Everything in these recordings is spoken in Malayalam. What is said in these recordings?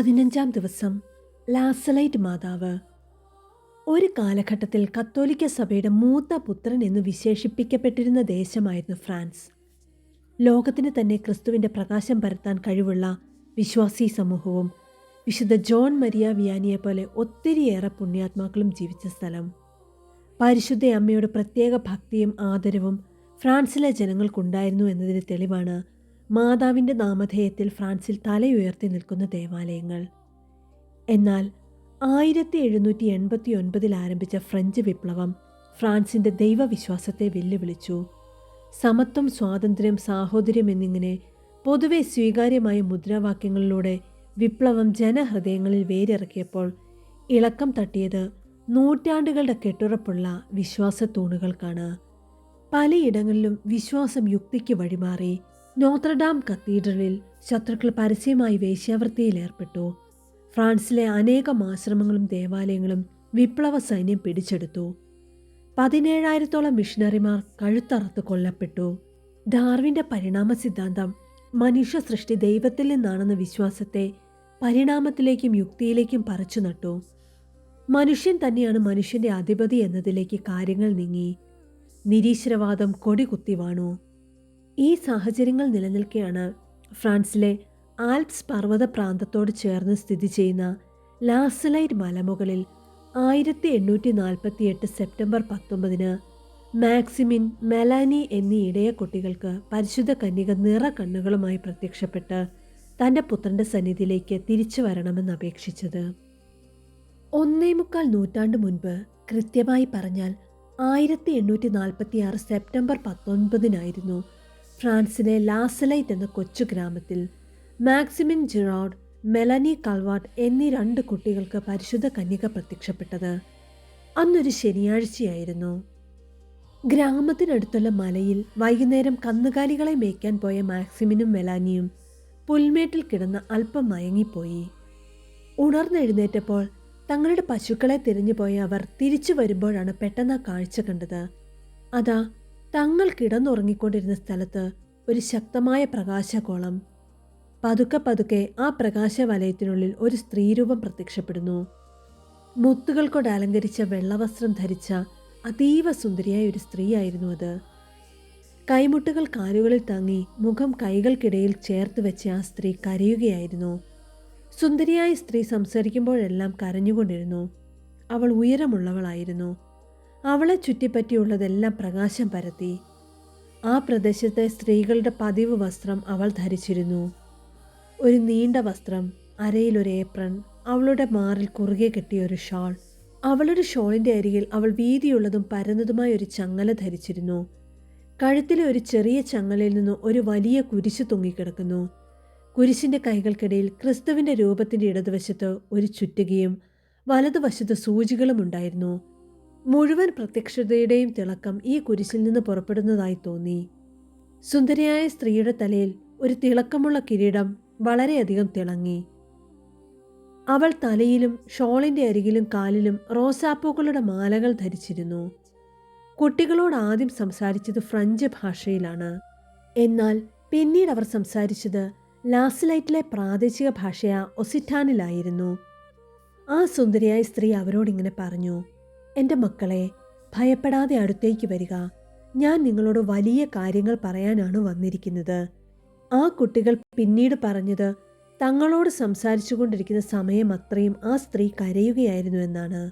പതിനഞ്ചാം ദിവസം ലാസലൈറ്റ് മാതാവ് ഒരു കാലഘട്ടത്തിൽ കത്തോലിക്ക സഭയുടെ മൂത്ത പുത്രൻ എന്ന് വിശേഷിപ്പിക്കപ്പെട്ടിരുന്ന ദേശമായിരുന്നു ഫ്രാൻസ്. ലോകത്തിന് തന്നെ ക്രിസ്തുവിന്റെ പ്രകാശം പരത്താൻ കഴിവുള്ള വിശ്വാസി സമൂഹവും വിശുദ്ധ ജോൺ മരിയ വിയാനിയെ പോലെ ഒത്തിരിയേറെ പുണ്യാത്മാക്കളും ജീവിച്ച സ്ഥലം. പരിശുദ്ധ അമ്മയുടെ പ്രത്യേക ഭക്തിയും ആദരവും ഫ്രാൻസിലെ ജനങ്ങൾക്കുണ്ടായിരുന്നു എന്നതിന് തെളിവാണ് മാതാവിന്റെ നാമധേയത്തിൽ ഫ്രാൻസിൽ തലയുയർത്തി നിൽക്കുന്ന ദേവാലയങ്ങൾ. എന്നാൽ ആയിരത്തി എഴുന്നൂറ്റി എൺപത്തി ഒൻപതിൽ ആരംഭിച്ച ഫ്രഞ്ച് വിപ്ലവം ഫ്രാൻസിന്റെ ദൈവവിശ്വാസത്തെ വെല്ലുവിളിച്ചു. സമത്വം സ്വാതന്ത്ര്യം സാഹോദര്യം എന്നിങ്ങനെ പൊതുവെ സ്വീകാര്യമായ മുദ്രാവാക്യങ്ങളിലൂടെ വിപ്ലവം ജനഹൃദയങ്ങളിൽ വേരിറക്കിയപ്പോൾ ഇളക്കം തട്ടിയത് നൂറ്റാണ്ടുകളുടെ കെട്ടുറപ്പുള്ള വിശ്വാസ തൂണുകൾക്കാണ് പലയിടങ്ങളിലും വിശ്വാസം യുക്തിക്ക് വഴിമാറി നോത്രഡാം കത്തീഡ്രലിൽ ശത്രുക്കൾ പരസ്യമായി വേശ്യാവൃത്തിയിൽ ഏർപ്പെട്ടു. ഫ്രാൻസിലെ അനേകം ആശ്രമങ്ങളും ദേവാലയങ്ങളും വിപ്ലവ സൈന്യം പിടിച്ചെടുത്തു. പതിനേഴായിരത്തോളം മിഷണറിമാർ കഴുത്തറത്ത് കൊല്ലപ്പെട്ടു. ഡാർവിന്റെ പരിണാമ സിദ്ധാന്തം മനുഷ്യ സൃഷ്ടി ദൈവത്തിൽ നിന്നാണെന്ന വിശ്വാസത്തെ പരിണാമത്തിലേക്കും യുക്തിയിലേക്കും പറിച്ചു നട്ടു. മനുഷ്യൻ തന്നെയാണ് മനുഷ്യന്റെ അധിപതി എന്നതിലേക്ക് കാര്യങ്ങൾ നീങ്ങി. നിരീശ്വരവാദം കൊടികുത്തി വാണു. ഈ സാഹചര്യങ്ങൾ നിലനിൽക്കെയാണ് ഫ്രാൻസിലെ ആൽപ്സ് പർവത പ്രാന്തത്തോട് ചേർന്ന് സ്ഥിതി ചെയ്യുന്ന ലാസലൈറ്റ് മലമുകളിൽ ആയിരത്തി എണ്ണൂറ്റി നാൽപ്പത്തി എട്ട് സെപ്റ്റംബർ പത്തൊമ്പതിന് മാക്സിമിൻ മെലാനി എന്നീ ഇടയ കുട്ടികൾക്ക് പരിശുദ്ധ കന്യക നിറ കണ്ണുകളുമായി പ്രത്യക്ഷപ്പെട്ട് തന്റെ പുത്രന്റെ സന്നിധിയിലേക്ക് തിരിച്ചു വരണമെന്ന് അപേക്ഷിച്ചത്. ഒന്നേ മുക്കാൽ നൂറ്റാണ്ട് മുൻപ് കൃത്യമായി പറഞ്ഞാൽ ആയിരത്തി എണ്ണൂറ്റി നാൽപ്പത്തി ആറ് സെപ്റ്റംബർ പത്തൊൻപതിനായിരുന്നു ഫ്രാൻസിലെ ലാസലൈറ്റ് എന്ന കൊച്ചു ഗ്രാമത്തിൽ മാക്സിമിൻ ജിറോഡ് മെലനി കൾവാട്ട് എന്നീ രണ്ട് കുട്ടികൾക്ക് പരിശുദ്ധ കന്യക പ്രത്യക്ഷപ്പെട്ടത് അന്നൊരു ശനിയാഴ്ചയായിരുന്നു. ഗ്രാമത്തിനടുത്തുള്ള മലയിൽ വൈകുന്നേരം കന്നുകാലികളെ മേയ്ക്കാൻ പോയ മാക്സിമിനും മെലാനിയും പുൽമേട്ടിൽ കിടന്ന് അല്പം മയങ്ങിപ്പോയി. ഉണർന്നെഴുന്നേറ്റപ്പോൾ തങ്ങളുടെ പശുക്കളെ തിരിഞ്ഞു പോയ അവർ തിരിച്ചു വരുമ്പോഴാണ് പെട്ടെന്ന് ആ കാഴ്ച കണ്ടത്. അതാ തങ്ങൾ കിടന്നുറങ്ങിക്കൊണ്ടിരുന്ന സ്ഥലത്ത് ഒരു ശക്തമായ പ്രകാശകോളം പതുക്കെ പതുക്കെ ആ പ്രകാശവലയത്തിനുള്ളിൽ ഒരു സ്ത്രീരൂപം പ്രത്യക്ഷപ്പെടുന്നു. മുത്തുകൾ കൊണ്ട് അലങ്കരിച്ച വെള്ളവസ്ത്രം ധരിച്ച അതീവ സുന്ദരിയായ ഒരു സ്ത്രീയായിരുന്നു അത്. കൈമുട്ടുകൾ കാലുകളിൽ തങ്ങി മുഖം കൈകൾക്കിടയിൽ ചേർത്ത് വെച്ച് ആ സ്ത്രീ കരയുകയായിരുന്നു. സുന്ദരിയായ സ്ത്രീ സംസാരിക്കുമ്പോഴെല്ലാം കരഞ്ഞുകൊണ്ടിരുന്നു. അവൾ ഉയരമുള്ളവളായിരുന്നു. അവളെ ചുറ്റിപ്പറ്റിയുള്ളതെല്ലാം പ്രകാശം പരത്തി. ആ പ്രദേശത്തെ സ്ത്രീകളുടെ പതിവ് വസ്ത്രം അവൾ ധരിച്ചിരുന്നു. ഒരു നീണ്ട വസ്ത്രം അരയിലൊരു ഏപ്രൺ അവളുടെ മാറിൽ കുറുകെ കെട്ടിയ ഒരു ഷാൾ. അവളുടെ ഷോളിന്റെ അരികിൽ അവൾ വീതിയുള്ളതും പരന്നതുമായ ഒരു ചങ്ങല ധരിച്ചിരുന്നു. കഴുത്തിലെ ഒരു ചെറിയ ചങ്ങലയിൽ നിന്ന് ഒരു വലിയ കുരിശ് തൂങ്ങിക്കിടക്കുന്നു. കുരിശിന്റെ കൈകൾക്കിടയിൽ ക്രിസ്തുവിന്റെ രൂപത്തിന്റെ ഇടതുവശത്ത് ഒരു ചുറ്റുകയും വലതുവശത്ത് സൂചികളും ഉണ്ടായിരുന്നു. മുഴുവൻ പ്രത്യക്ഷതയുടെയും തിളക്കം ഈ കുരിശിൽ നിന്ന് പുറപ്പെടുന്നതായി തോന്നി. സുന്ദരിയായ സ്ത്രീയുടെ തലയിൽ ഒരു തിളക്കമുള്ള കിരീടം വളരെയധികം തിളങ്ങി. അവൾ തലയിലും ഷോളിന്റെ അരികിലും കാലിലും റോസാപ്പൂക്കളുടെ മാലകൾ ധരിച്ചിരുന്നു. കുട്ടികളോട് ആദ്യം സംസാരിച്ചത് ഫ്രഞ്ച് ഭാഷയിലാണ്. എന്നാൽ പിന്നീട് അവർ സംസാരിച്ചത് ലാസ്ലൈറ്റിലെ പ്രാദേശിക ഭാഷയായ ഒസിറ്റാനിലായിരുന്നു. ആ സുന്ദരിയായ സ്ത്രീ അവരോടിങ്ങനെ പറഞ്ഞു എന്റെ മക്കളെ ഭയപ്പെടാതെ അടുത്തേക്ക് വരിക. ഞാൻ നിങ്ങളോട് വലിയ കാര്യങ്ങൾ പറയാനാണ് വന്നിരിക്കുന്നത്. ആ കുട്ടികൾ പിന്നീട് പറഞ്ഞത് തങ്ങളോട് സംസാരിച്ചു കൊണ്ടിരിക്കുന്ന സമയം അത്രയും ആ സ്ത്രീ കരയുകയായിരുന്നു എന്നാണ്.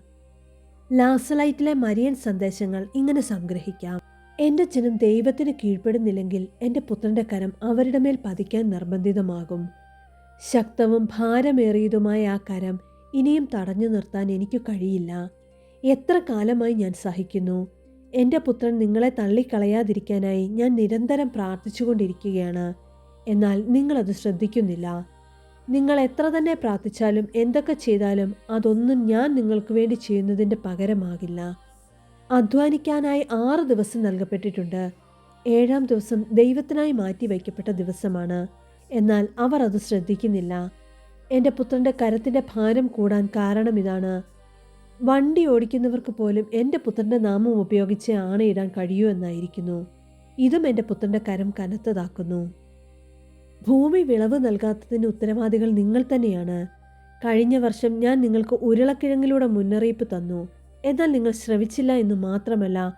ലാസലൈറ്റിലെ മരിയൻ സന്ദേശങ്ങൾ ഇങ്ങനെ സംഗ്രഹിക്കാം. എന്റെ ജനം ദൈവത്തിന് കീഴ്പ്പെടുന്നില്ലെങ്കിൽ എന്റെ പുത്രന്റെ കരം അവരുടെ മേൽ പതിക്കാൻ നിർബന്ധിതമാകും. ശക്തവും ഭാരമേറിയതുമായ ആ കരം ഇനിയും തടഞ്ഞു നിർത്താൻ എനിക്ക് കഴിയില്ല. എത്ര കാലമായി ഞാൻ സഹിക്കുന്നു? എന്റെ പുത്രൻ നിങ്ങളെ തള്ളിക്കളയാതിരിക്കാനായി ഞാൻ നിരന്തരം പ്രാർത്ഥിച്ചുകൊണ്ടിരിക്കുകയാണ്. എന്നാൽ നിങ്ങളത് ശ്രദ്ധിക്കുന്നില്ല. നിങ്ങൾ എത്ര തന്നെ പ്രാർത്ഥിച്ചാലും എന്തൊക്കെ ചെയ്താലും അതൊന്നും ഞാൻ നിങ്ങൾക്ക് വേണ്ടി ചെയ്യുന്നതിന്റെ പകരമാകില്ല. അധ്വാനിക്കാനായി ആറ് ദിവസം നൽകപ്പെട്ടിട്ടുണ്ട്. ഏഴാം ദിവസം ദൈവത്തിനായി മാറ്റിവെക്കപ്പെട്ട ദിവസമാണ്. എന്നാൽ അവർ അത് ശ്രദ്ധിക്കുന്നില്ല. എന്റെ പുത്രന്റെ കരത്തിന്റെ ഭാരം കൂടാൻ കാരണം ഇതാണ്. വണ്ടി ഓടിക്കുന്നവർക്ക് പോലും എന്റെ പുത്രന്റെ നാമം ഉപയോഗിച്ച് ആണയിടാൻ കഴിയൂ എന്നായിരിക്കുന്നു. ഇതും എന്റെ പുത്രന്റെ കരം കനത്തതാക്കുന്നു. ഭൂമി വിളവ് നൽകാത്തതിന് ഉത്തരവാദികൾ നിങ്ങൾ തന്നെയാണ്. കഴിഞ്ഞ വർഷം ഞാൻ നിങ്ങൾക്ക് ഉരുളക്കിഴങ്ങിലൂടെ മുന്നറിയിപ്പ് തന്നു. എന്നാൽ നിങ്ങൾ ശ്രവിച്ചില്ല എന്ന് മാത്രമല്ല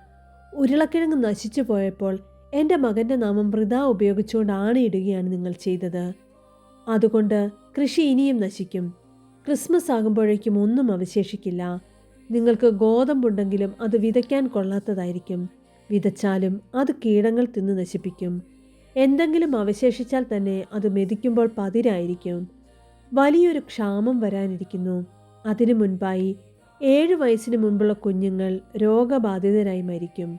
ഉരുളക്കിഴങ്ങ് നശിച്ചു പോയപ്പോൾ എന്റെ മകന്റെ നാമം വൃത ഉപയോഗിച്ചുകൊണ്ട് ആണയിടുകയാണ് നിങ്ങൾ ചെയ്തത്. അതുകൊണ്ട് കൃഷി ഇനിയും നശിക്കും. ക്രിസ്മസ് ആകുമ്പോഴേക്കും ഒന്നും അവശേഷിക്കില്ല. നിങ്ങൾക്ക് ഗോതമ്പുണ്ടെങ്കിലും അത് വിതയ്ക്കാൻ കൊള്ളാത്തതായിരിക്കും. വിതച്ചാലും അത് കീടങ്ങൾ തിന്ന് നശിപ്പിക്കും. എന്തെങ്കിലും അവശേഷിച്ചാൽ തന്നെ അത് മെതിക്കുമ്പോൾ പതിരായിരിക്കും. വലിയൊരു ക്ഷാമം വരാനിരിക്കുന്നു. അതിനു മുൻപായി ഏഴ് വയസ്സിന് മുമ്പുള്ള കുഞ്ഞുങ്ങൾ രോഗബാധിതരായി മരിക്കും.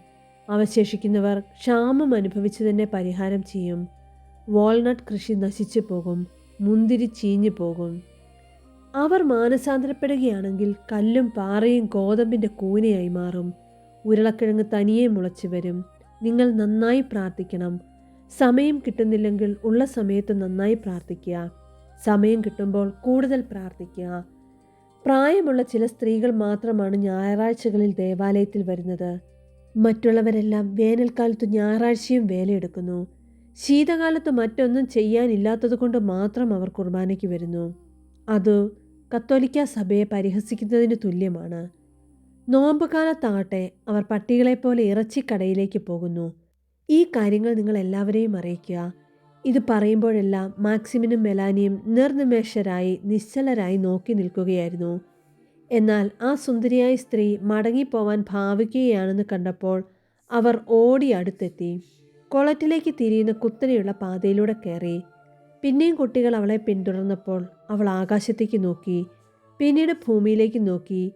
അവശേഷിക്കുന്നവർ ക്ഷാമം അനുഭവിച്ചു തന്നെ പരിഹാരം ചെയ്യും. വാൾനട്ട് കൃഷി നശിച്ചു പോകും. മുന്തിരി ചീഞ്ഞു പോകും. അവർ മാനസാന്തരപ്പെടുകയാണെങ്കിൽ കല്ലും പാറയും ഗോതമ്പിന്റെ കൂനയായി മാറും. ഉരുളക്കിഴങ്ങ് തനിയെ മുളച്ചു വരും. നിങ്ങൾ നന്നായി പ്രാർത്ഥിക്കണം. സമയം കിട്ടുന്നില്ലെങ്കിൽ ഉള്ള സമയത്ത് നന്നായി പ്രാർത്ഥിക്കുക. സമയം കിട്ടുമ്പോൾ കൂടുതൽ പ്രാർത്ഥിക്കുക. പ്രായമുള്ള ചില സ്ത്രീകൾ മാത്രമാണ് ഞായറാഴ്ചകളിൽ ദേവാലയത്തിൽ വരുന്നത്. മറ്റുള്ളവരെല്ലാം വേനൽക്കാലത്ത് ഞായറാഴ്ചയും വേലയെടുക്കുന്നു. ശീതകാലത്ത് മറ്റൊന്നും ചെയ്യാനില്ലാത്തതുകൊണ്ട് മാത്രം അവർ കുർബാനയ്ക്ക് വരുന്നു. അത് കത്തോലിക്ക സഭയെ പരിഹസിക്കുന്നതിന് തുല്യമാണ്. നോമ്പുകാലത്താകട്ടെ അവർ പട്ടികളെപ്പോലെ ഇറച്ചിക്കടയിലേക്ക് പോകുന്നു. ഈ കാര്യങ്ങൾ നിങ്ങൾ എല്ലാവരെയും അറിയിക്കുക. ഇത് പറയുമ്പോഴെല്ലാം മാക്സിമിനും മെലാനിയും നിർനിമേഷരായി നിശ്ചലരായി നോക്കി നിൽക്കുകയായിരുന്നു. എന്നാൽ ആ സുന്ദരിയായ സ്ത്രീ മടങ്ങിപ്പോവാൻ ഭാവിക്കുകയാണെന്ന് കണ്ടപ്പോൾ അവർ ഓടി അടുത്തെത്തി. കൊളറ്റിലേക്ക് തിരിയുന്ന കുത്തനെയുള്ള പാതയിലൂടെ കയറി. പിന്നെയും കുട്ടികൾ അവളെ പിന്തുടർന്നപ്പോൾ അവൾ ആകാശത്തേക്ക് നോക്കി പിന്നീട് ഭൂമിയിലേക്ക് നോക്കി.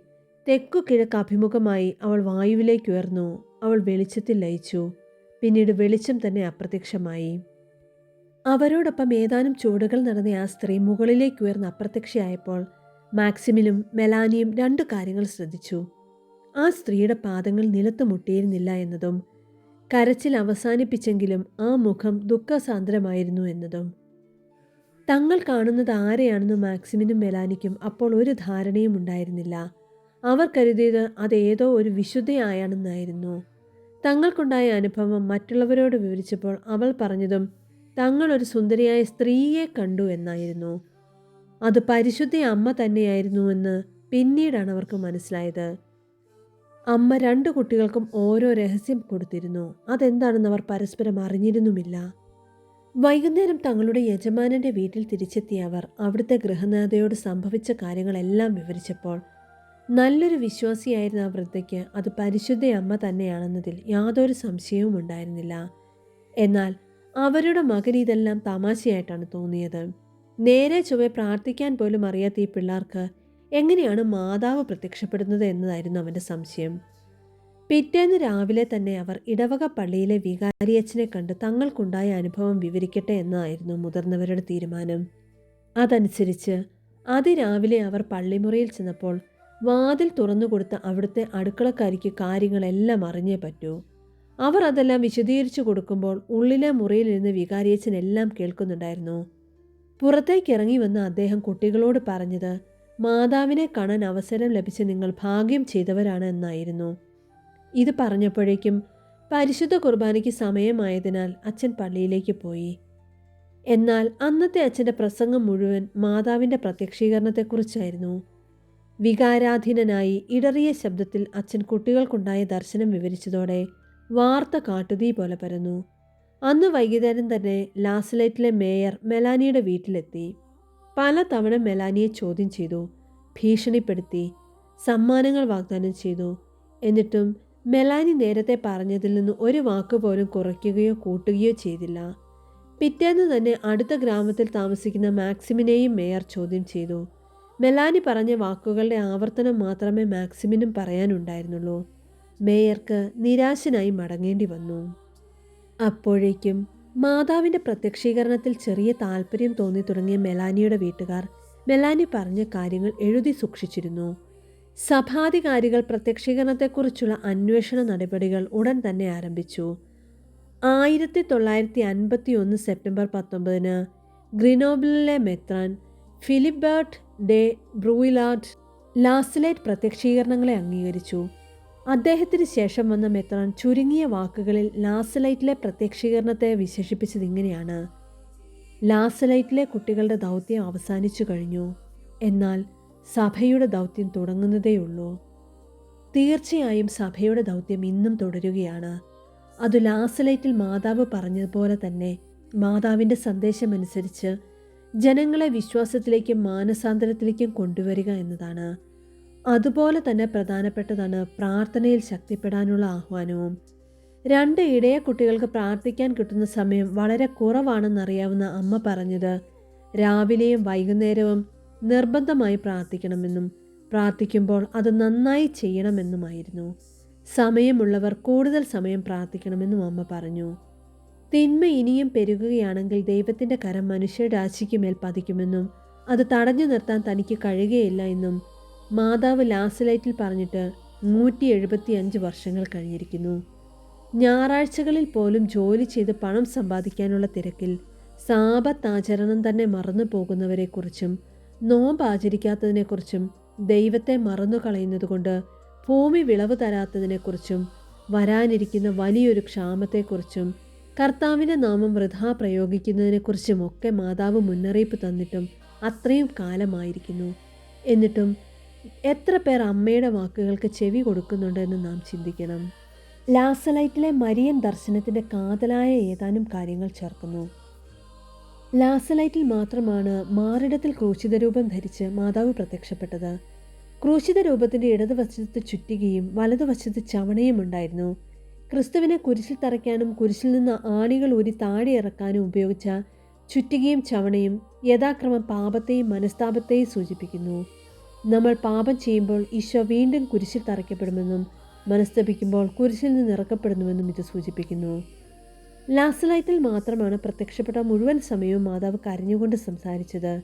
തെക്കു കിഴക്ക് അഭിമുഖമായി അവൾ വായുവിലേക്ക് ഉയർന്നു. അവൾ വെളിച്ചത്തിൽ ലയിച്ചു. പിന്നീട് വെളിച്ചം തന്നെ അപ്രത്യക്ഷമായി. അവരോടൊപ്പം ഏതാനും ചുവടുകൾ നടന്ന ആ സ്ത്രീ മുകളിലേക്ക് ഉയർന്ന് അപ്രത്യക്ഷയായപ്പോൾ മാക്സിമിലും മെലാനിയും രണ്ട് കാര്യങ്ങൾ ശ്രദ്ധിച്ചു. ആ സ്ത്രീയുടെ പാദങ്ങൾ നിലത്ത് മുട്ടിയിരുന്നില്ല എന്നതും കരച്ചിൽ അവസാനിപ്പിച്ചെങ്കിലും ആ മുഖം ദുഃഖസാന്ദ്രമായിരുന്നു എന്നതും. തങ്ങൾ കാണുന്നത് ആരെയാണെന്ന് മാക്സിമിനും മെലാനിക്കും അപ്പോൾ ഒരു ധാരണയും ഉണ്ടായിരുന്നില്ല. അവർ കരുതിയത് അതേതോ ഒരു വിശുദ്ധയായാണെന്നായിരുന്നു. തങ്ങൾക്കുണ്ടായ അനുഭവം മറ്റുള്ളവരോട് വിവരിച്ചപ്പോൾ അവൾ പറഞ്ഞതും തങ്ങൾ ഒരു സുന്ദരിയായ സ്ത്രീയെ കണ്ടു എന്നായിരുന്നു. അത് പരിശുദ്ധ അമ്മ തന്നെയായിരുന്നുവെന്ന് പിന്നീടാണ് അവർക്ക് മനസ്സിലായത്. അമ്മ രണ്ടു കുട്ടികൾക്കും ഓരോ രഹസ്യം കൊടുത്തിരുന്നു. അതെന്താണെന്ന് അവർ പരസ്പരം അറിഞ്ഞിരുന്നുമില്ല. വൈകുന്നേരം തങ്ങളുടെ യജമാനന്റെ വീട്ടിൽ തിരിച്ചെത്തിയ അവർ അവിടുത്തെ ഗൃഹനാഥയോട് സംഭവിച്ച കാര്യങ്ങളെല്ലാം വിവരിച്ചപ്പോൾ നല്ലൊരു വിശ്വാസിയായിരുന്ന ആ വൃദ്ധയ്ക്ക് അത് പരിശുദ്ധ അമ്മ തന്നെയാണെന്നതിൽ യാതൊരു സംശയവും ഉണ്ടായിരുന്നില്ല. എന്നാൽ അവരുടെ മകൻ ഇതെല്ലാം തമാശയായിട്ടാണ് തോന്നിയത്. നേരെ ചൊവ്വെ പ്രാർത്ഥിക്കാൻ പോലും അറിയാത്ത ഈ പിള്ളേർക്ക് എങ്ങനെയാണ് മാതാവ് പ്രത്യക്ഷപ്പെടുന്നത് എന്നതായിരുന്നു അവന്റെ സംശയം. പിറ്റേന്ന് രാവിലെ തന്നെ അവർ ഇടവക പള്ളിയിലെ വികാരിയച്ഛനെ കണ്ട് തങ്ങൾക്കുണ്ടായ അനുഭവം വിവരിക്കട്ടെ എന്നായിരുന്നു മുതിർന്നവരുടെ തീരുമാനം. അതനുസരിച്ച് അതിരാവിലെ അവർ പള്ളിമുറിയിൽ ചെന്നപ്പോൾ വാതിൽ തുറന്നുകൊടുത്ത അവിടുത്തെ അടുക്കളക്കാരിക്ക് കാര്യങ്ങളെല്ലാം അറിഞ്ഞേ പറ്റൂ. അവർ അതെല്ലാം വിശദീകരിച്ചു കൊടുക്കുമ്പോൾ ഉള്ളിലെ മുറിയിലിരുന്ന് വികാരിയച്ഛൻ എല്ലാം കേൾക്കുന്നുണ്ടായിരുന്നു. പുറത്തേക്ക് ഇറങ്ങി വന്ന അദ്ദേഹം കുട്ടികളോട് പറഞ്ഞത് മാതാവിനെ കാണാൻ അവസരം ലഭിച്ച് നിങ്ങൾ ഭാഗ്യം ചെയ്തവരാണ് എന്നായിരുന്നു. ഇത് പറഞ്ഞപ്പോഴേക്കും പരിശുദ്ധ കുർബാനയ്ക്ക് സമയമായതിനാൽ അച്ഛൻ പള്ളിയിലേക്ക് പോയി. എന്നാൽ അന്നത്തെ അച്ഛന്റെ പ്രസംഗം മുഴുവൻ മാതാവിന്റെ പ്രത്യക്ഷീകരണത്തെക്കുറിച്ചായിരുന്നു. വികാരാധീനനായി ഇടറിയ ശബ്ദത്തിൽ അച്ഛൻ കുട്ടികൾക്കുണ്ടായ ദർശനം വിവരിച്ചതോടെ വാർത്ത കാട്ടുതീ പോലെ പരന്നു. അന്ന് വൈകുന്നേരം തന്നെ ലാസ്ലൈറ്റിലെ മേയർ മെലാനിയുടെ വീട്ടിലെത്തി. പല തവണ മെലാനിയെ ചോദ്യം ചെയ്തു ഭീഷണിപ്പെടുത്തി സമ്മാനങ്ങൾ വാഗ്ദാനം ചെയ്തു. എന്നിട്ടും മെലാനി നേരത്തെ പറഞ്ഞതിൽ നിന്ന് ഒരു വാക്ക് പോലും കുറയ്ക്കുകയോ കൂട്ടുകയോ ചെയ്തില്ല. പിറ്റേന്ന് തന്നെ അടുത്ത ഗ്രാമത്തിൽ താമസിക്കുന്ന മാക്സിമിനെയും മേയർ ചോദ്യം ചെയ്തു. മെലാനി പറഞ്ഞ വാക്കുകളുടെ ആവർത്തനം മാത്രമേ മാക്സിമിനും പറയാനുണ്ടായിരുന്നുള്ളൂ. മേയർക്ക് നിരാശനായി മടങ്ങേണ്ടി വന്നു. അപ്പോഴേക്കും മാതാവിന്റെ പ്രത്യക്ഷീകരണത്തിൽ ചെറിയ താല്പര്യം തോന്നി തുടങ്ങിയ മെലാനിയുടെ വീട്ടുകാർ മെലാനി പറഞ്ഞ കാര്യങ്ങൾ എഴുതി സൂക്ഷിച്ചിരുന്നു. സഭാധികാരികൾ പ്രത്യക്ഷീകരണത്തെക്കുറിച്ചുള്ള അന്വേഷണ നടപടികൾ ഉടൻ തന്നെ ആരംഭിച്ചു. ആയിരത്തി തൊള്ളായിരത്തി അൻപത്തി ഒന്ന് സെപ്റ്റംബർ പത്തൊമ്പതിന് ഗ്രിനോബിളിലെ മെത്രാൻ ഫിലിബർട്ട് ഡെ ബ്രൂയിലാർഡ് ലാസ്ലേറ്റ് പ്രത്യക്ഷീകരണങ്ങളെ അംഗീകരിച്ചു. അദ്ദേഹത്തിന് ശേഷം വന്ന മെത്രാൻ ചുരുങ്ങിയ വാക്കുകളിൽ ലാസലൈറ്റിലെ പ്രത്യക്ഷീകരണത്തെ വിശേഷിപ്പിച്ചത് ഇങ്ങനെയാണ്. ലാസലൈറ്റിലെ കുട്ടികളുടെ ദൗത്യം അവസാനിച്ചു കഴിഞ്ഞു. എന്നാൽ സഭയുടെ ദൗത്യം തുടങ്ങുന്നതേയുള്ളൂ. തീർച്ചയായും സഭയുടെ ദൗത്യം ഇന്നും തുടരുകയാണ്. അത് ലാസലൈറ്റിൽ മാതാവ് പറഞ്ഞതുപോലെ തന്നെ മാതാവിന്റെ സന്ദേശമനുസരിച്ച് ജനങ്ങളെ വിശ്വാസത്തിലേക്കും മാനസാന്തരത്തിലേക്കും കൊണ്ടുവരിക എന്നതാണ്. അതുപോലെ തന്നെ പ്രധാനപ്പെട്ടതാണ് പ്രാർത്ഥനയിൽ ശക്തിപ്പെടാനുള്ള ആഹ്വാനവും. രണ്ട് ഇടയ കുട്ടികൾക്ക് പ്രാർത്ഥിക്കാൻ കിട്ടുന്ന സമയം വളരെ കുറവാണെന്നറിയാവുന്ന അമ്മ പറഞ്ഞത് രാവിലെയും വൈകുന്നേരവും നിർബന്ധമായി പ്രാർത്ഥിക്കണമെന്നും പ്രാർത്ഥിക്കുമ്പോൾ അത് നന്നായി ചെയ്യണമെന്നുമായിരുന്നു. സമയമുള്ളവർ കൂടുതൽ സമയം പ്രാർത്ഥിക്കണമെന്നും അമ്മ പറഞ്ഞു. തിന്മ ഇനിയും പെരുകുകയാണെങ്കിൽ ദൈവത്തിന്റെ കരം മനുഷ്യരാശിക്ക് മേൽ പതിക്കുമെന്നും അത് തടഞ്ഞു നിർത്താൻ തനിക്ക് കഴിയുകയില്ല എന്നും മാതാവ് ലാസലൈറ്റിൽ പറഞ്ഞിട്ട് നൂറ്റി എഴുപത്തി അഞ്ച് വർഷങ്ങൾ കഴിഞ്ഞിരിക്കുന്നു. ഞായറാഴ്ചകളിൽ പോലും ജോലി ചെയ്ത് പണം സമ്പാദിക്കാനുള്ള തിരക്കിൽ സാപത്താചരണം തന്നെ മറന്നു പോകുന്നവരെക്കുറിച്ചും നോമ്പ് ആചരിക്കാത്തതിനെക്കുറിച്ചും ദൈവത്തെ മറന്നു കളയുന്നതുകൊണ്ട് ഭൂമി വിളവ് തരാത്തതിനെക്കുറിച്ചും വരാനിരിക്കുന്ന വലിയൊരു ക്ഷാമത്തെക്കുറിച്ചും കർത്താവിന്റെ നാമം വൃഥാ പ്രയോഗിക്കുന്നതിനെക്കുറിച്ചും ഒക്കെ മാതാവ് മുന്നറിയിപ്പ് തന്നിട്ടും അത്രയും കാലമായിരിക്കുന്നു. എന്നിട്ടും എത്ര പേർ അമ്മയുടെ വാക്കുകൾക്ക് ചെവി കൊടുക്കുന്നുണ്ടെന്ന് നാം ചിന്തിക്കണം. ലാസലൈറ്റിലെ മരിയൻ ദർശനത്തിന്റെ കാതലായ ഏതാനും കാര്യങ്ങൾ ചേർക്കുന്നു. ലാസലൈറ്റിൽ മാത്രമാണ് മാറിടത്തിൽ ക്രൂശിത രൂപം ധരിച്ച് മാതാവ് പ്രത്യക്ഷപ്പെട്ടത്. ക്രൂശിത രൂപത്തിന്റെ ഇടതുവശത്ത് ചുറ്റികയും വലതുവശത്ത് ചവണയും ഉണ്ടായിരുന്നു. ക്രിസ്തുവിനെ കുരിശിൽ തറയ്ക്കാനും കുരിശിൽ നിന്ന് ആണികൾ ഊരി താഴെ ഇറക്കാനും ഉപയോഗിച്ച ചുറ്റികയും ചവണയും യഥാക്രമം പാപത്തെയും മനസ്താപത്തെയും സൂചിപ്പിക്കുന്നു. നമ്മൾ പാപം ചെയ്യുമ്പോൾ ഈശോ വീണ്ടും കുരിശിൽ തറയ്ക്കപ്പെടുമെന്നും മനസ്തപിക്കുമ്പോൾ കുരിശിൽ നിന്ന് ഇറക്കപ്പെടുന്നുവെന്നും ഇത് സൂചിപ്പിക്കുന്നു. ലാസലൈറ്റിൽ മാത്രമാണ് പ്രത്യക്ഷപ്പെട്ട മുഴുവൻ സമയവും മാതാവ് കരഞ്ഞുകൊണ്ട് സംസാരിച്ചത്.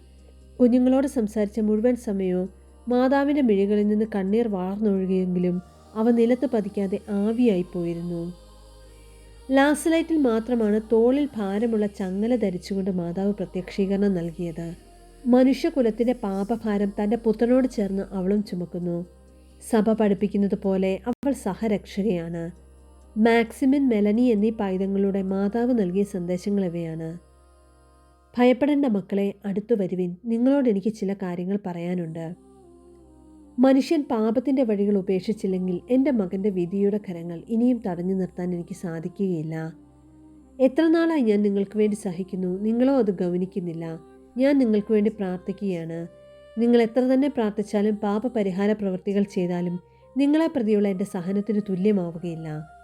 കുഞ്ഞുങ്ങളോട് സംസാരിച്ച മുഴുവൻ സമയവും മാതാവിന്റെ മിഴികളിൽ നിന്ന് കണ്ണീർ വാർന്നൊഴുകിയെങ്കിലും അവ നിലത്ത് പതിക്കാതെ ആവിയായി പോയിരുന്നു. ലാസലൈറ്റിൽ മാത്രമാണ് തോളിൽ ഭാരമുള്ള ചങ്ങല ധരിച്ചുകൊണ്ട് മാതാവ് പ്രത്യക്ഷീകരണം നൽകിയത്. മനുഷ്യകുലത്തിന്റെ പാപഭാരം തന്റെ പുത്രനോട് ചേർന്ന് അവളും ചുമക്കുന്നു. സഭ പഠിപ്പിക്കുന്നത് പോലെ അവൾ സഹരക്ഷകയാണ്. മാക്സിമിൻ മെലനി എന്നീ പൈതങ്ങളുടെ മാതാവ് നൽകിയ സന്ദേശങ്ങൾ ഇവയാണ്. ഭയപ്പെടേണ്ട മക്കളെ അടുത്തു വരുവിൻ. നിങ്ങളോട് എനിക്ക് ചില കാര്യങ്ങൾ പറയാനുണ്ട്. മനുഷ്യൻ പാപത്തിന്റെ വഴികൾ ഉപേക്ഷിച്ചില്ലെങ്കിൽ എന്റെ മകന്റെ വിധിയുടെ കരങ്ങൾ ഇനിയും തടഞ്ഞു നിർത്താൻ എനിക്ക് സാധിക്കുകയില്ല. എത്ര നാളായി ഞാൻ നിങ്ങൾക്ക് വേണ്ടി സഹിക്കുന്നു? നിങ്ങളോ അത് ഗൗനിക്കുന്നില്ല. ഞാൻ നിങ്ങൾക്ക് വേണ്ടി പ്രാർത്ഥിക്കുകയാണ്. നിങ്ങൾ എത്ര തന്നെ പ്രാർത്ഥിച്ചാലും പാപപരിഹാര പ്രവൃത്തികൾ ചെയ്താലും നിങ്ങളെ പ്രതിയുള്ള എന്റെ സഹനത്തിന് തുല്യമാവുകയില്ല.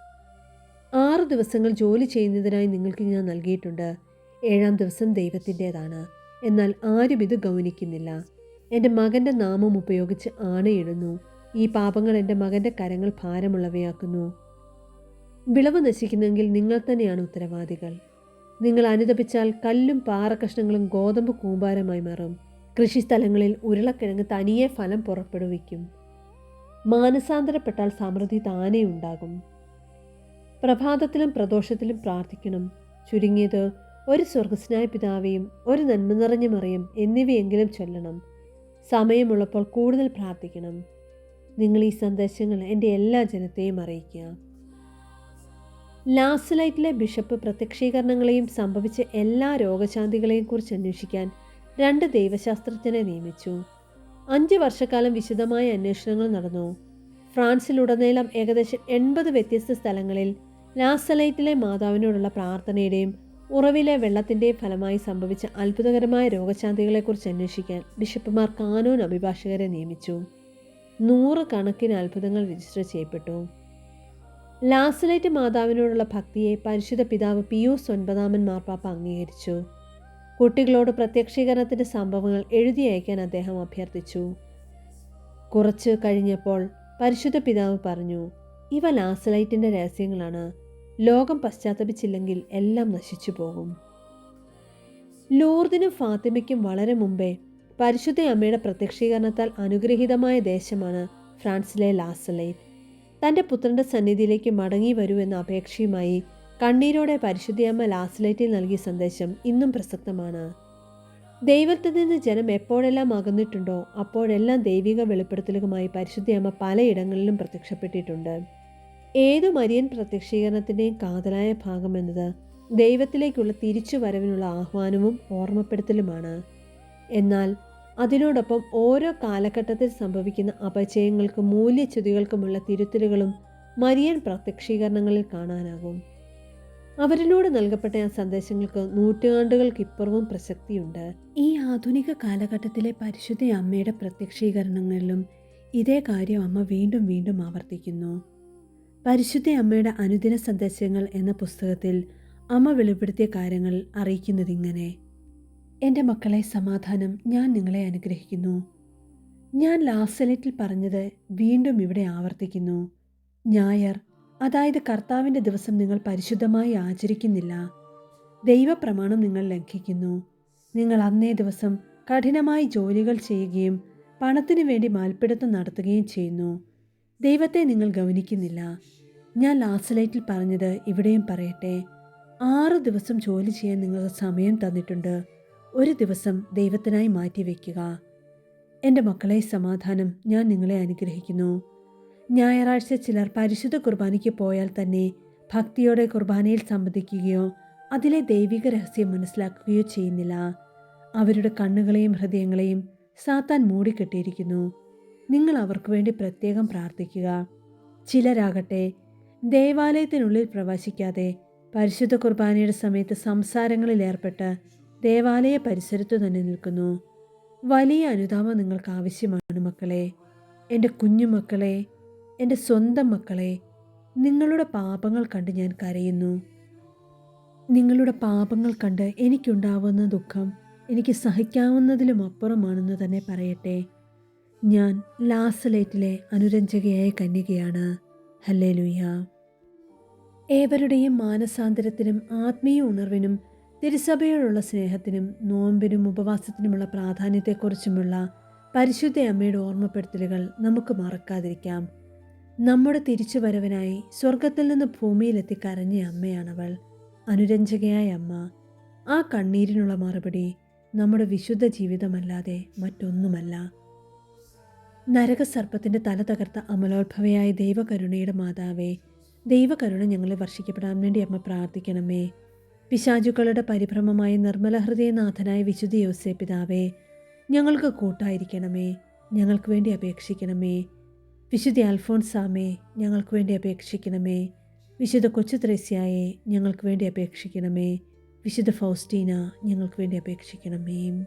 ആറ് ദിവസങ്ങൾ ജോലി ചെയ്യുന്നതിനായി നിങ്ങൾക്ക് ഞാൻ നൽകിയിട്ടുണ്ട്. ഏഴാം ദിവസം ദൈവത്തിന്റേതാണ്. എന്നാൽ ആരും ഇത് ഗൗനിക്കുന്നില്ല. എന്റെ മകന്റെ നാമം ഉപയോഗിച്ച് ആണയിടുന്നു ഈ പാപങ്ങൾ എന്റെ മകന്റെ കരങ്ങൾ ഭാരമുള്ളവയാക്കുന്നു. വിളവ് നശിക്കുന്നെങ്കിൽ നിങ്ങൾ തന്നെയാണ് ഉത്തരവാദികൾ. നിങ്ങൾ അനുദപിച്ചാൽ കല്ലും പാറക്കഷ്ണങ്ങളും ഗോതമ്പ് കൂമ്പാരമായി മാറും. കൃഷിസ്ഥലങ്ങളിൽ ഉരുളക്കിഴങ്ങ് തനിയെ ഫലം പുറപ്പെടുവിക്കും. മാനസാന്തരപ്പെട്ടാൽ സമൃദ്ധി താനേ ഉണ്ടാകും. പ്രഭാതത്തിലും പ്രദോഷത്തിലും പ്രാർത്ഥിക്കണം. ചുരുങ്ങിയത് ഒരു സ്വർഗസ്നായ പിതാവെയും ഒരു നന്മ നിറഞ്ഞ മറിയും എന്നിവയെങ്കിലും ചൊല്ലണം. സമയമുള്ളപ്പോൾ കൂടുതൽ പ്രാർത്ഥിക്കണം. നിങ്ങൾ ഈ സന്ദേശങ്ങൾ എന്റെ എല്ലാ ജനത്തെയും അറിയിക്കുക. ലാസ്ലൈറ്റിലെ ബിഷപ്പ് പ്രത്യക്ഷീകരണങ്ങളെയും സംഭവിച്ച എല്ലാ രോഗശാന്തികളെയും കുറിച്ച് അന്വേഷിക്കാൻ രണ്ട് ദൈവശാസ്ത്രജ്ഞരെ നിയമിച്ചു. അഞ്ച് വർഷക്കാലം വിശദമായ അന്വേഷണങ്ങൾ നടന്നു. ഫ്രാൻസിലുടനീളം ഏകദേശം എൺപത് വ്യത്യസ്ത സ്ഥലങ്ങളിൽ ലാസലൈറ്റിലെ മാതാവിനോടുള്ള പ്രാർത്ഥനയുടെയും ഉറവിലെ വെള്ളത്തിന്റെയും ഫലമായി സംഭവിച്ച അത്ഭുതകരമായ രോഗശാന്തികളെക്കുറിച്ച് അന്വേഷിക്കാൻ ബിഷപ്പുമാർ കാനൂൻ അഭിഭാഷകരെ നിയമിച്ചു. നൂറ് കണക്കിന് അത്ഭുതങ്ങൾ രജിസ്റ്റർ ചെയ്യപ്പെട്ടു. ലാസലൈറ്റ് മാതാവിനോടുള്ള ഭക്തിയെ പരിശുദ്ധ പിതാവ് പിയൂസ് ഒൻപതാമൻ മാർപ്പാപ്പ അംഗീകരിച്ചു. കുട്ടികളോട് പ്രത്യക്ഷീകരണത്തിന്റെ സംഭവങ്ങൾ എഴുതി അയക്കാൻ അദ്ദേഹം അഭ്യർത്ഥിച്ചു. കുറച്ച് കഴിഞ്ഞപ്പോൾ പരിശുദ്ധ പിതാവ് പറഞ്ഞു ഇവ ലാസലൈറ്റിന്റെ രഹസ്യങ്ങളാണ്. ലോകം പശ്ചാത്തപിച്ചില്ലെങ്കിൽ എല്ലാം നശിച്ചു പോകും. ലൂർദിനും ഫാത്തിമയ്ക്കും വളരെ മുമ്പേ പരിശുദ്ധ അമ്മയുടെ പ്രത്യക്ഷീകരണത്താൽ അനുഗ്രഹീതമായ ദേശമാണ് ഫ്രാൻസിലെ ലാസലൈൻ. തന്റെ പുത്രന്റെ സന്നിധിയിലേക്ക് മടങ്ങി വരൂ എന്ന അപേക്ഷയുമായി കണ്ണീരോടെ പരിശുദ്ധിയമ്മ ലാസ്ലൈറ്റിൽ നൽകിയ സന്ദേശം ഇന്നും പ്രസക്തമാണ്. ദൈവത്തിൽ നിന്ന് ജനം എപ്പോഴെല്ലാം അകന്നിട്ടുണ്ടോ അപ്പോഴെല്ലാം ദൈവിക വെളിപ്പെടുത്തലുകളുമായി പരിശുദ്ധിയമ്മ പലയിടങ്ങളിലും പ്രത്യക്ഷപ്പെട്ടിട്ടുണ്ട്. ഏതു മരിയൻ പ്രത്യക്ഷീകരണത്തിന്റെയും കാതലായ ഭാഗം ഭാഗമെന്നത് ദൈവത്തിലേക്കുള്ള തിരിച്ചുവരവിനുള്ള ആഹ്വാനവും ഓർമ്മപ്പെടുത്തലുമാണ്. എന്നാൽ അതിനോടൊപ്പം ഓരോ കാലഘട്ടത്തിൽ സംഭവിക്കുന്ന അപചയങ്ങൾക്കും മൂല്യച്യുതികൾക്കുമുള്ള തിരുത്തലുകളും മരിയൻ പ്രത്യക്ഷീകരണങ്ങളിൽ കാണാനാകും. അവരിലൂടെ നൽകപ്പെട്ട ആ സന്ദേശങ്ങൾക്ക് നൂറ്റാണ്ടുകൾക്ക് നൂറ്റാണ്ടുകൾക്കിപ്പുറവും പ്രസക്തിയുണ്ട്. ഈ ആധുനിക കാലഘട്ടത്തിലെ പരിശുദ്ധ അമ്മയുടെ പ്രത്യക്ഷീകരണങ്ങളിലും ഇതേ കാര്യം അമ്മ വീണ്ടും വീണ്ടും ആവർത്തിക്കുന്നു. പരിശുദ്ധ അമ്മയുടെ അനുദിന സന്ദേശങ്ങൾ എന്ന പുസ്തകത്തിൽ അമ്മ വെളിപ്പെടുത്തിയ കാര്യങ്ങൾ അറിയിക്കുന്നതിങ്ങനെ. എന്റെ മക്കളെ സമാധാനം ഞാൻ നിങ്ങളെ അനുഗ്രഹിക്കുന്നു. ഞാൻ ലാസലറ്റിൽ പറഞ്ഞത് വീണ്ടും ഇവിടെ ആവർത്തിക്കുന്നു. ഞായർ അതായത് കർത്താവിന്റെ ദിവസം നിങ്ങൾ പരിശുദ്ധമായി ആചരിക്കുന്നില്ല. ദൈവപ്രമാണം നിങ്ങൾ ലംഘിക്കുന്നു. നിങ്ങൾ അന്നേ ദിവസം കഠിനമായി ജോലികൾ ചെയ്യുകയും പണത്തിനു വേണ്ടി മാൽപ്പിടുത്തം നടത്തുകയും ചെയ്യുന്നു. ദൈവത്തെ നിങ്ങൾ ഗവനിക്കുന്നില്ല ഞാൻ ലാസ്റ്റ് ലൈറ്റിൽ പറഞ്ഞത് ഇവിടെയും പറയട്ടെ. ആറ് ദിവസം ജോലി ചെയ്യാൻ നിങ്ങൾക്ക് സമയം തന്നിട്ടുണ്ട്. ഒരു ദിവസം ദൈവത്തിനായി മാറ്റിവെക്കുക എന്റെ മക്കളെ സമാധാനം ഞാൻ നിങ്ങളെ അനുഗ്രഹിക്കുന്നു. ഞായറാഴ്ച ചിലർ പരിശുദ്ധ കുർബാനയ്ക്ക് പോയാൽ തന്നെ ഭക്തിയോടെ കുർബാനയിൽ സംബന്ധിക്കുകയോ അതിലെ ദൈവിക രഹസ്യം മനസ്സിലാക്കുകയോ ചെയ്യുന്നില്ല. അവരുടെ കണ്ണുകളെയും ഹൃദയങ്ങളെയും സാത്താൻ മൂടിക്കെട്ടിയിരിക്കുന്നു. നിങ്ങൾ അവർക്ക് വേണ്ടി പ്രത്യേകം പ്രാർത്ഥിക്കുക. ചിലരാകട്ടെ ദേവാലയത്തിനുള്ളിൽ പ്രവേശിക്കാതെ പരിശുദ്ധ കുർബാനയുടെ സമയത്ത് സംസാരങ്ങളിൽ ഏർപ്പെട്ട് ദേവാലയ പരിസരത്തു തന്നെ നിൽക്കുന്നു. വലിയ അനുതാപം നിങ്ങൾക്ക് ആവശ്യമാണ് മക്കളെ. എന്റെ കുഞ്ഞുമക്കളെ എന്റെ സ്വന്തം മക്കളെ നിങ്ങളുടെ പാപങ്ങൾ കണ്ട് ഞാൻ കരയുന്നു. നിങ്ങളുടെ പാപങ്ങൾ കണ്ട് എനിക്കുണ്ടാവുന്ന ദുഃഖം എനിക്ക് സഹിക്കാവുന്നതിലും അപ്പുറമാണെന്ന് തന്നെ പറയട്ടെ. ഞാൻ ലാസലേറ്റിലെ അനുരഞ്ജകയായ കന്യകയാണ്. ഹല്ലേലൂയ. ഏവരുടെയും മാനസാന്തരത്തിനും ആത്മീയ ഉണർവിനും തിരുസഭയോടുള്ള സ്നേഹത്തിനും നോമ്പിനും ഉപവാസത്തിനുമുള്ള പ്രാധാന്യത്തെക്കുറിച്ചുമുള്ള പരിശുദ്ധ അമ്മയുടെ ഓർമ്മപ്പെടുത്തലുകൾ നമുക്ക് മറക്കാതിരിക്കാം. നമ്മുടെ തിരിച്ചുവരവിനായി സ്വർഗത്തിൽ നിന്ന് ഭൂമിയിലെത്തി കരഞ്ഞ അമ്മയാണവൾ. അനുരഞ്ജകയായ അമ്മ. ആ കണ്ണീരിനുള്ള മറുപടി നമ്മുടെ വിശുദ്ധ ജീവിതമല്ലാതെ മറ്റൊന്നുമല്ല. നരകസർപ്പത്തിന്റെ തല തകർത്ത അമലോത്ഭവയായ ദൈവകരുണയുടെ മാതാവേ ദൈവകരുണ ഞങ്ങളെ വർഷിക്കപ്പെടാൻ വേണ്ടി അമ്മ പ്രാർത്ഥിക്കണമേ. പിശാചുക്കളുടെ പരിഭ്രമമായ നിർമ്മല ഹൃദയനാഥനായ വിശുദ്ധ യോസേ പിതാവേ ഞങ്ങൾക്ക് കൂട്ടായിരിക്കണമേ ഞങ്ങൾക്ക് വേണ്ടി അപേക്ഷിക്കണമേ. വിശുദ്ധ അൽഫോൻസാമേ ഞങ്ങൾക്ക് വേണ്ടി അപേക്ഷിക്കണമേ. വിശുദ്ധ കൊച്ചു ത്രേസ്യായെ ഞങ്ങൾക്ക് വേണ്ടി അപേക്ഷിക്കണമേ. വിശുദ്ധ ഫൗസ്റ്റീന ഞങ്ങൾക്ക് വേണ്ടി അപേക്ഷിക്കണമേ.